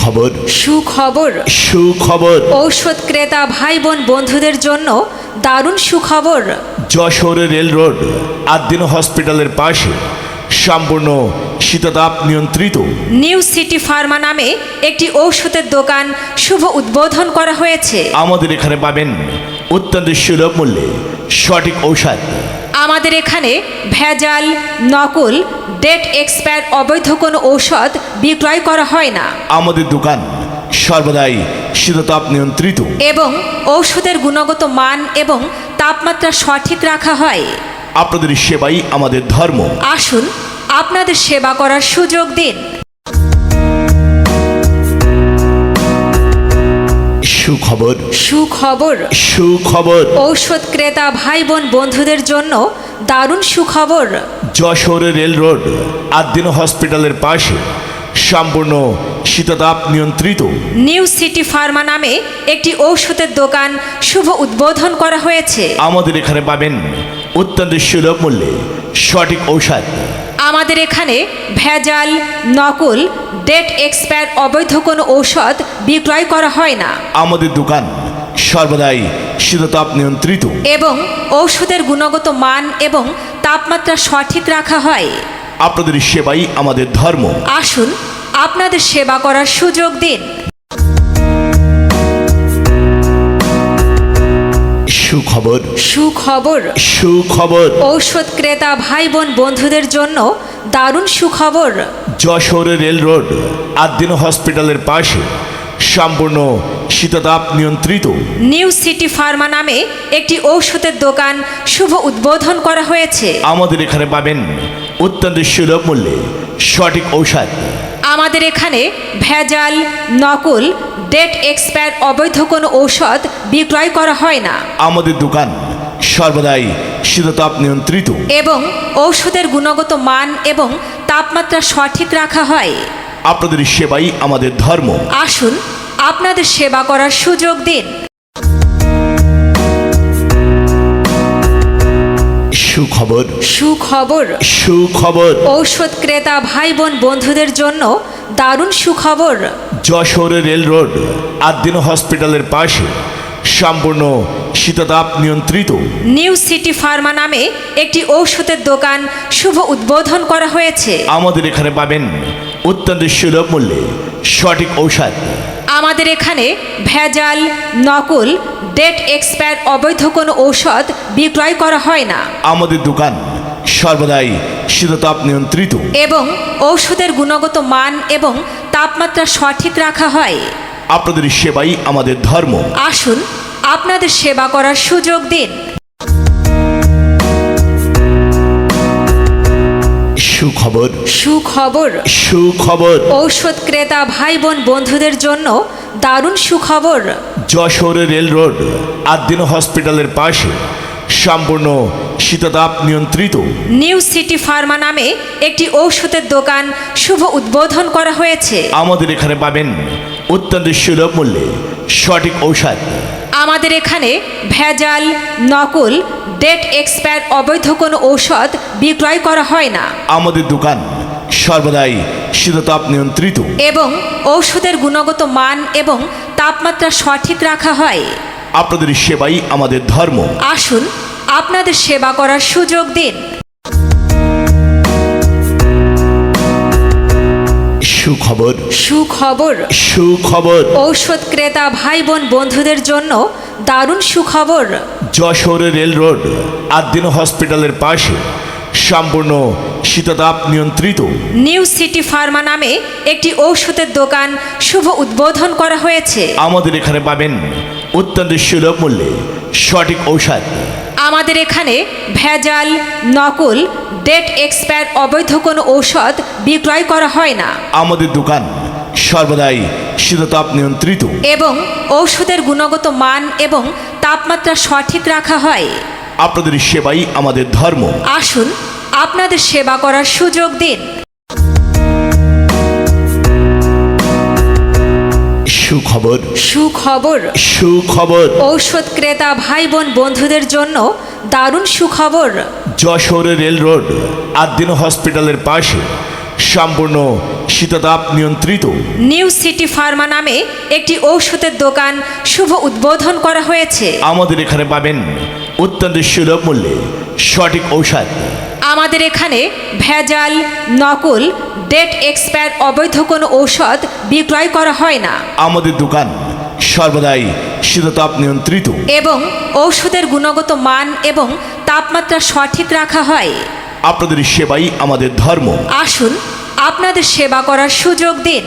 সুখবর। সুখবর। সুখবর। ঔষধ ক্রেতা ভাই বোন বন্ধুদের জন্য দারুণ সুখবর। যশোর রেল রোড আদ্দিন হসপিটালের পাশে সম্পূর্ণ শীততাপ নিয়ন্ত্রিত। নিউ সিটি ফার্মা নামে একটি ঔষধের দোকান শুভ উদ্বোধন করা হয়েছে। আমাদের এখানে পাবেন অত্যন্ত সুলভ মূল্যে সঠিক ঔষধ। আমাদের এখানে ভেজাল নকল ডেট এক্সপায়ার অবৈধ কোনো ঔষধ বিক্রয় করা হয় না। আমাদের দোকান সর্বদাই শীততাপ নিয়ন্ত্রিত। এবং ঔষধের গুণগত মান এবং তাপমাত্রা সঠিক রাখা হয়। আপনাদের সেবাই আমাদের ধর্ম। আসুন আপনাদের সেবা করার সুযোগ দিন। সুখবর সুখবর। সুখবর। ঔষধ ক্রেতা ভাই বোন বন্ধুদের জন্য দারুণ সুখবর। যশোর রেল রোড আদ্দিন হসপিটালের পাশে সম্পূর্ণ শীততাপ নিয়ন্ত্রিত। নিউ সিটি ফার্মা নামে একটি ঔষধের দোকান শুভ উদ্বোধন করা হয়েছে। আমাদের এখানে পাবেন অত্যন্ত সুলভ মূল্যে সঠিক ঔষধ। আমাদের এখানে ভেজাল নকল ডেট এক্সপায়ার অবৈধ কোনো ঔষধ বিক্রয় করা হয় না। আমাদের দোকান সর্বদাই শীততাপ নিয়ন্ত্রিত। এবং ঔষধের গুণগত মান এবং তাপমাত্রা সঠিক রাখা হয়। আপনাদের সেবাই আমাদের ধর্ম। আসুন আপনাদের সেবা করার সুযোগ দিন। সুখবর। সুখবর। সুখবর। ঔষধ ক্রেতা ভাই বোন বন্ধুদের জন্য দারুণ সুখবর। যশোর রেল রোড আদ্দিন হসপিটালের পাশে সম্পূর্ণ শীততাপ নিয়ন্ত্রিত। নিউ সিটি ফার্মা নামে একটি ঔষধের দোকান শুভ উদ্বোধন করা হয়েছে। আমাদের এখানে পাবেন অত্যন্ত সুলভ মূল্যে সঠিক ঔষধ। আমাদের এখানে ভেজাল নকল ডেট এক্সপায়ার অবৈধ কোনো ঔষধ বিক্রয় করা হয় না। আমাদের দোকান সর্বদাই শীততাপ নিয়ন্ত্রিত। এবং ঔষধের গুণগত মান এবং তাপমাত্রা সঠিক রাখা হয়। আপনাদের সেবাই আমাদের ধর্ম। আসুন আপনাদের সেবা করার সুযোগ দিন। সুখবর। সুখবর। সুখবর। ঔষধ ক্রেতা ভাই বোন বন্ধুদের জন্য দারুণ সুখবর। যশোর রেল রোড আদ্দিন হসপিটালের পাশে সম্পূর্ণ শীততাপ নিয়ন্ত্রিত। নিউ সিটি ফার্মা নামে একটি ঔষধের দোকান শুভ উদ্বোধন করা হয়েছে। আমাদের এখানে পাবেন অত্যন্ত সুলভ মূল্যে সঠিক ঔষধ। আমাদের এখানে ভেজাল নকল ডেট এক্সপায়ার অবৈধ কোনো ঔষধ বিক্রয় করা হয় না। আমাদের দোকান সর্বদাই শীততাপ নিয়ন্ত্রিত। এবং ঔষধের গুণগত মান এবং তাপমাত্রা সঠিক রাখা হয়। আপনাদের সেবাই আমাদের ধর্ম। আসুন আপনাদের সেবা করার সুযোগ দিন। সুখবর। সুখবর। সুখবর। ঔষধ ক্রেতা ভাই বোন বন্ধুদের জন্য দারুণ সুখবর। যশোর রেল রোড আদ্দিন হসপিটালের পাশে সম্পূর্ণ শীততাপ নিয়ন্ত্রিত। নিউ সিটি ফার্মা নামে একটি ঔষধের দোকান শুভ উদ্বোধন করা হয়েছে। আমাদের এখানে পাবেন অত্যন্ত সুলভ মূল্যে সঠিক ঔষধ। আমাদের এখানে ভেজাল নকল ডেট এক্সপায়ার অবৈধ কোনো ঔষধ বিক্রয় করা হয় না। আমাদের দোকান সর্বদাই শীততাপ নিয়ন্ত্রিত। এবং ঔষধের গুণগত মান এবং তাপমাত্রা সঠিক রাখা হয়। আপনাদের সেবাই আমাদের ধর্ম। আসুন আপনাদের সেবা করার সুযোগ দিন। সুখবর। সুখবর। সুখবর। ঔষধ ক্রেতা ভাই বোন বন্ধুদের জন্য দারুণ সুখবর। যশোর রেল রোড আদ্দিন হসপিটালের পাশে সম্পূর্ণ শীততাপ নিয়ন্ত্রিত। নিউ সিটি ফার্মা নামে একটি ঔষধের দোকান শুভ উদ্বোধন করা হয়েছে। আমাদের এখানে পাবেন অত্যন্ত সুলভ মূল্যে সঠিক ঔষধ। আমাদের এখানে ভেজাল নকল ডেট এক্সপায়ার অবৈধ কোনো ঔষধ বিক্রয় করা হয় না। আমাদের দোকান সর্বদাই শীততাপ নিয়ন্ত্রিত। এবং ঔষধের গুণগত মান এবং তাপমাত্রা সঠিক রাখা হয়। আপনাদের সেবাই আমাদের ধর্ম। আসুন আপনাদের সেবা করার সুযোগ দিন। সুখবর সুখবর। সুখবর। ঔষধ ক্রেতা ভাই বোন বন্ধুদের জন্য দারুণ সুখবর। যশোর রেল রোড আদ্দিন হসপিটালের পাশে সম্পূর্ণ শীততাপ নিয়ন্ত্রিত। নিউ সিটি ফার্মা নামে একটি ঔষধের দোকান শুভ উদ্বোধন করা হয়েছে। আমাদের এখানে পাবেন অত্যন্ত সুলভ মূল্যে সঠিক ঔষধ। আমাদের এখানে ভেজাল নকল ডেট এক্সপায়ার অবৈধ কোনো ঔষধ বিক্রয় করা হয় না। আমাদের দোকান সর্বদাই শীততাপ নিয়ন্ত্রিত। এবং ঔষধের গুণগত মান এবং তাপমাত্রা সঠিক রাখা হয়। আপনাদের সেবাই আমাদের ধর্ম। আসুন আপনাদের সেবা করার সুযোগ দিন।